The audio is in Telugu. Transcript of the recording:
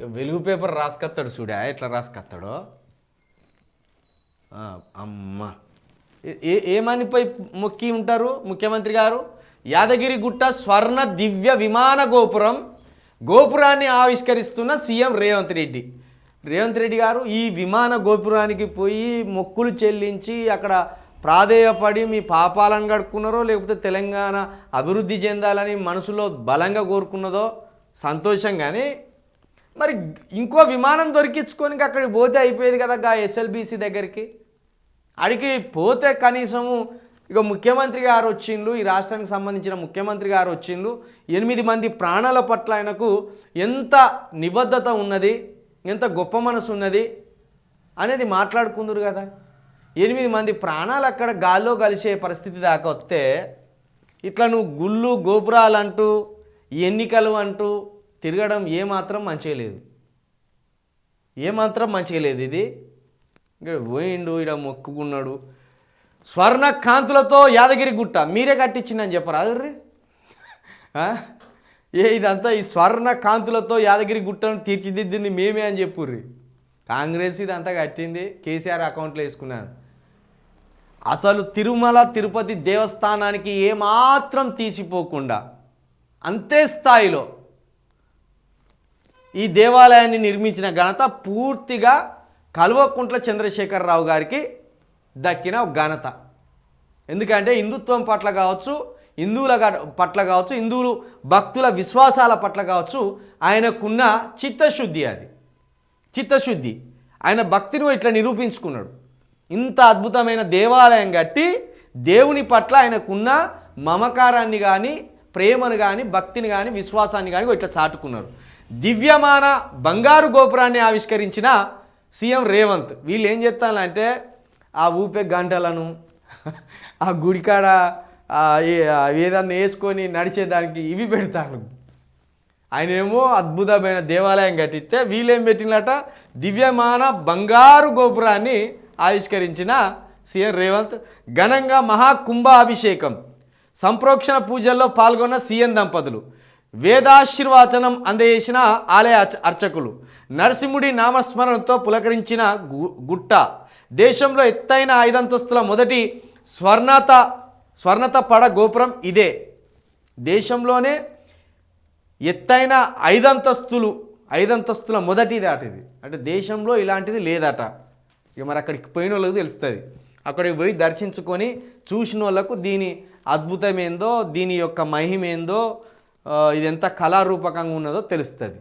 వెలుగు పేపర్ రాసుకొస్తాడు చూడా. ఎట్లా రాసుకొస్తాడో అమ్మ. ఏ- ఏ ఏమనిపై మొక్కి ఉంటారు ముఖ్యమంత్రి గారు? యాదగిరి గుట్ట స్వర్ణ దివ్య విమాన గోపురం గోపురాన్ని ఆవిష్కరిస్తున్న సీఎం రేవంత్ రెడ్డి. రేవంత్ రెడ్డి గారు ఈ విమాన గోపురానికి పోయి మొక్కులు చెల్లించి అక్కడ ప్రాధేయపడి మీ పాపాలను గడుక్కున్నారో లేకపోతే తెలంగాణ అభివృద్ధి చెందాలని మనసులో బలంగా కోరుకున్నదో సంతోషం కానీ మరి ఇంకో విమానం దొరికించుకొని అక్కడికి పోతే అయిపోయేది కదా గా ఎస్ఎల్బీసీ దగ్గరికి? అడిగి పోతే కనీసము ఇక ముఖ్యమంత్రి గారు వచ్చిండ్రు ఈ రాష్ట్రానికి సంబంధించిన ముఖ్యమంత్రి గారు వచ్చిండ్రు ఎనిమిది మంది ప్రాణాల పట్ల ఆయనకు ఎంత నిబద్ధత ఉన్నది ఎంత గొప్ప మనసు ఉన్నది అనేది మాట్లాడుకుందరు కదా. ఎనిమిది మంది ప్రాణాలు అక్కడ గాల్లో కలిసే పరిస్థితి దాకా వస్తే ఇట్లా నువ్వు గుళ్ళు గోపురాలు అంటూ ఎన్నికలు అంటూ తిరగడం ఏమాత్రం మంచిగా లేదు. ఏమాత్రం మంచిగా లేదు ఇది. ఇక్కడ పోయిండు ఇక్కడ మొక్కుకున్నాడు. స్వర్ణ కాంతులతో యాదగిరి గుట్ట మీరే కట్టించిందని చెప్పరు అదర్రి ఏ ఇదంతా ఈ స్వర్ణ కాంతులతో యాదగిరి గుట్టను తీర్చిదిద్దింది మేమే అని చెప్పుర్రి. కాంగ్రెస్ ఇదంతా కట్టింది కేసీఆర్ అకౌంట్లో వేసుకున్నాను. అసలు తిరుమల తిరుపతి దేవస్థానానికి ఏమాత్రం తీసిపోకుండా అంతే స్థాయిలో ఈ దేవాలయాన్ని నిర్మించిన ఘనత పూర్తిగా కల్వకుంట్ల చంద్రశేఖరరావు గారికి దక్కిన ఘనత. ఎందుకంటే హిందుత్వం పట్ల కావచ్చు హిందువుల పట్ల కావచ్చు హిందువులు భక్తుల విశ్వాసాల పట్ల కావచ్చు ఆయనకున్న చిత్తశుద్ధి అది. చిత్తశుద్ధి. ఆయన భక్తిని ఇట్లా నిరూపించుకున్నాడు. ఇంత అద్భుతమైన దేవాలయం కట్టి దేవుని పట్ల ఆయనకున్న మమకారాన్ని కానీ ప్రేమను కానీ భక్తిని కానీ విశ్వాసాన్ని కానీ ఇట్లా చాటుకున్నారు. దివ్యమాన బంగారు గోపురాన్ని ఆవిష్కరించిన సీఎం రేవంత్. వీళ్ళు ఏం చేస్తానంటే ఆ ఊపే గంటలను ఆ గుడికాడ ఏదన్నా వేసుకొని నడిచేదానికి ఇవి పెడతారు ఆయన ఏమో అద్భుతమైన దేవాలయం కట్టిస్తే వీళ్ళేం పెట్టినట దివ్యమాన బంగారు గోపురాన్ని ఆవిష్కరించిన సీఎం రేవంత్. ఘనంగా మహాకుంభాభిషేకం. సంప్రోక్షణ పూజల్లో పాల్గొన్న సీఎం దంపతులు. వేదాశీర్వాచనం అందజేసిన ఆలయ అర్చకులు. నరసింహుడి నామస్మరణతో పులకరించిన గు- గుట్ట. దేశంలో ఎత్తైన ఐదంతస్తుల మొదటి స్వర్ణత స్వర్ణత పడ గోపురం ఇదే. దేశంలోనే ఎత్తైన ఐదంతస్తులు ఐదంతస్తుల మొదటి దాట ఇది. అంటే దేశంలో ఇలాంటిది లేదట. ఇక మరి అక్కడికి పోయిన వాళ్ళకి తెలుస్తుంది. అక్కడికి పోయి దర్శించుకొని చూసిన వాళ్ళకు దీని అద్భుతమేందో దీని యొక్క మహిమ ఏందో ఇది ఎంత కళారూపకంగా ఉన్నదో తెలుస్తుంది.